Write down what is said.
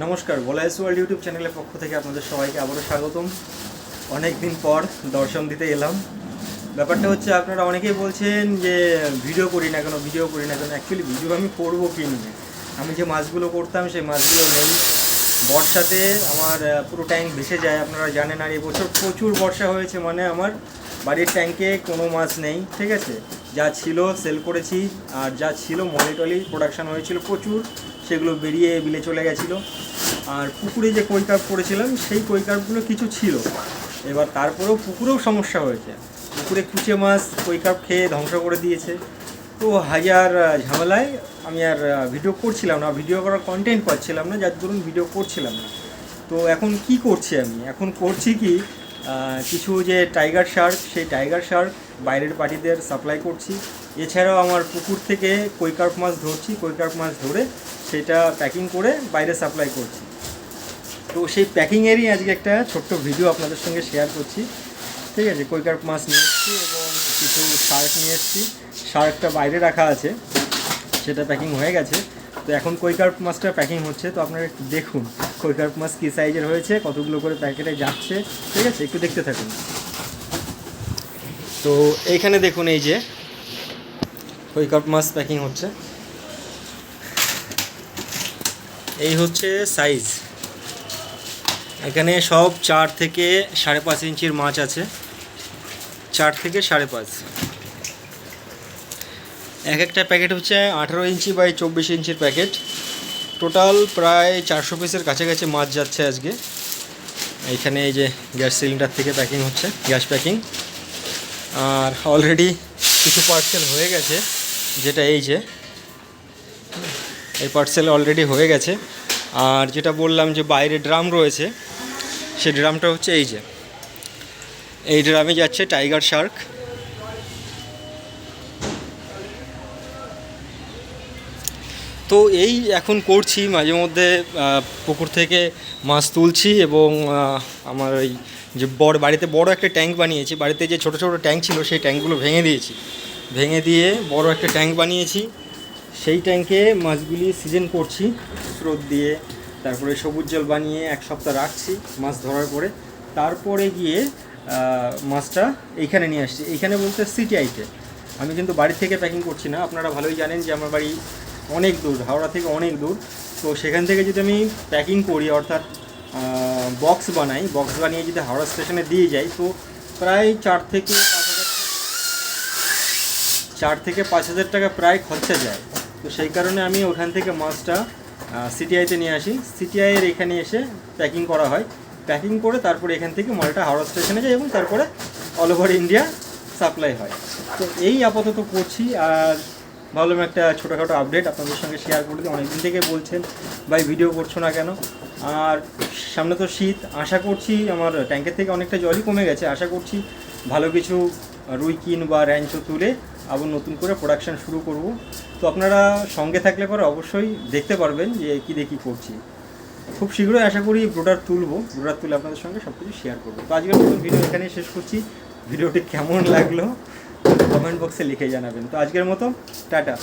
নমস্কার, বলাইস world YouTube চ্যানেলের পক্ষ থেকে আপনাদের সবাইকে আবারও স্বাগতম। অনেক দিন পর দর্শন দিতে এলাম। ব্যাপারটা হচ্ছে, আপনারা অনেকেই বলছেন যে, ভিডিও করি না কেন, ভিডিও করি না কেন? অ্যাকচুয়ালি ভিডিও আমি করব কি নিয়ে? আমি যে মাছগুলো করতাম, সেই মাছগুলো নেই। বর্ষাতে আমার পুরো ট্যাঙ্ক ভেসে যায়, আপনারা জানেন। আর এবছর প্রচুর বর্ষা হয়েছে মানে আমার বাড়ির ট্যাঙ্কে কোনো মাছ নেই, ঠিক আছে? যা ছিল সেল করেছি আর যা ছিল মলিটলি প্রোডাকশান হয়েছিল প্রচুর, সেগুলো বেরিয়ে বিলে চলে গেছিল। আর পুকুরে যে কই কার্প করেছিলাম, সেই কই কার্পগুলো কিছু ছিল। এবার তারপরেও পুকুরেও সমস্যা হয়েছে। পুকুরে কুচে মাছ কই কার্প খেয়ে ধ্বংস করে দিয়েছে। তো হাজার ঝামেলায় আমি আর ভিডিও করছিলাম না। ভিডিও করার কন্টেন্ট পাচ্ছিলাম না, যার দরুন ভিডিও করছিলাম না। তো এখন কি করছি আমি? এখন করছি কি কিছু যে টাইগার শার্ক সেই টাইগার শার্ক বাইরের পার্টিদের সাপ্লাই করছি। এছাড়াও আমার পুকুর থেকে কৈকার্প মাছ ধরছি কৈকার্প মাছ ধরে সেটা প্যাকিং করে বাইরে সাপ্লাই করছি। তো সেই প্যাকিংয়েরই আজকে একটা ছোট্ট ভিডিও আপনাদের সঙ্গে শেয়ার করছি। ঠিক আছে কৈকার্প মাছ নিয়ে এসেছি এবং কিছু শার্ক নিয়ে এসেছি। শার্কটা বাইরে রাখা আছে, সেটা প্যাকিং হয়ে গেছে। তো এখন কৈকার্প মাছটা প্যাকিং হচ্ছে, তো আপনারা একটু দেখুন কৈকার্প মাছ কী সাইজের হয়েছে, কতগুলো করে প্যাকেটে যাচ্ছে। ঠিক আছে, একটু দেখতে থাকুন। তো এইখানে দেখুন এই যে কৈকার্প মাছ প্যাকিং হচ্ছে। এই হচ্ছে সাইজ এখানে সব চার থেকে সাড়ে পাঁচ ইঞ্চির মাছ আছে। চার থেকে সাড়ে পাঁচ। এক একটা প্যাকেট হচ্ছে আঠারো ইঞ্চি বাই চব্বিশ ইঞ্চির প্যাকেট টোটাল প্রায় চারশো পিসের কাছাকাছি মাছ যাচ্ছে আজকে। এইখানে এই যে গ্যাস সিলিন্ডার থেকে প্যাকিং হচ্ছে, গ্যাস প্যাকিং আর অলরেডি কিছু পার্সেল হয়ে গেছে, যেটা এই যে, এই পার্সেল অলরেডি হয়ে গেছে। আর যেটা বললাম যে বাইরে ড্রাম রয়েছে সেই ড্রামটা হচ্ছে এই যে। এই ড্রামে যাচ্ছে টাইগার শার্ক তো এই এখন করছি মাঝে মধ্যে পুকুর থেকে মাছ তুলছি এবং আমার ওই যে বড়, বাড়িতে বড় একটা ট্যাঙ্ক বানিয়েছি। বাড়িতে যে ছোট ছোট ট্যাঙ্ক ছিল সেই ট্যাঙ্কগুলো ভেঙে দিয়েছি। ভেঙে দিয়ে বড় একটা ট্যাঙ্ক বানিয়েছি। সেই ট্যাঙ্কে মাছগুলি সিজন করছি, স্রোত দিয়ে। তারপরে সবুজ জল বানিয়ে এক সপ্তাহ রাখছি মাছ ধরার পরে। তারপরে গিয়ে মাছটা এইখানে নিয়ে আসছি। এইখানে বলতে সিটি সিটিআইতে আমি কিন্তু বাড়ি থেকে প্যাকিং করছি না। আপনারা ভালোই জানেন যে আমার বাড়ি অনেক দূর, হাওড়া থেকে অনেক দূর। তো সেখান থেকে যদি আমি প্যাকিং করি, অর্থাৎ বক্স বানাই বক্স বানিয়ে যদি হাওড়া স্টেশনে দিয়ে যাই, তো প্রায় চার থেকে পাঁচ হাজার চার থেকে পাঁচ হাজার টাকা প্রায় খরচা যায়। তো সেই কারণে আমি ওখান থেকে মাছটা সিটিআইতে নিয়ে আসি। সিটিআইয়ের এখানে এসে প্যাকিং করা হয়। প্যাকিং করে তারপরে এখান থেকে মালটা হাওড়া স্টেশনে যায় এবং তারপরে অল ওভার ইন্ডিয়া সাপ্লাই হয়। তো এই আপাতত করছি। আর ভাবলাম একটা ছোটোখাটো আপডেট আপনাদের সঙ্গে শেয়ার করে দিই। অনেকদিন থেকে বলছেন, ভাই ভিডিও করছ না কেন? আর সামনে তো শীত, আশা করছি আমার ট্যাঙ্কের থেকে অনেকটা জলই কমে গেছে। আশা করছি ভালো কিছু রুই কিন বা র্যাঞ্চো তুলে আবার নতুন করে প্রোডাকশান শুরু করব। তো আপনারা সঙ্গে থাকলে পরে অবশ্যই দেখতে পারবেন যে কী দেখি করছি। খুব শীঘ্রই আশা করি ব্রোডার তুলবো। ব্রোডার তুলে আপনাদের সঙ্গে সব কিছু শেয়ার করব। তো আজকের ভিডিও এখানেই শেষ করছি। ভিডিওটি কেমন লাগল? কমেন্ট বক্সে লিখে জানাবেন। তো আজকের মতো টাটা।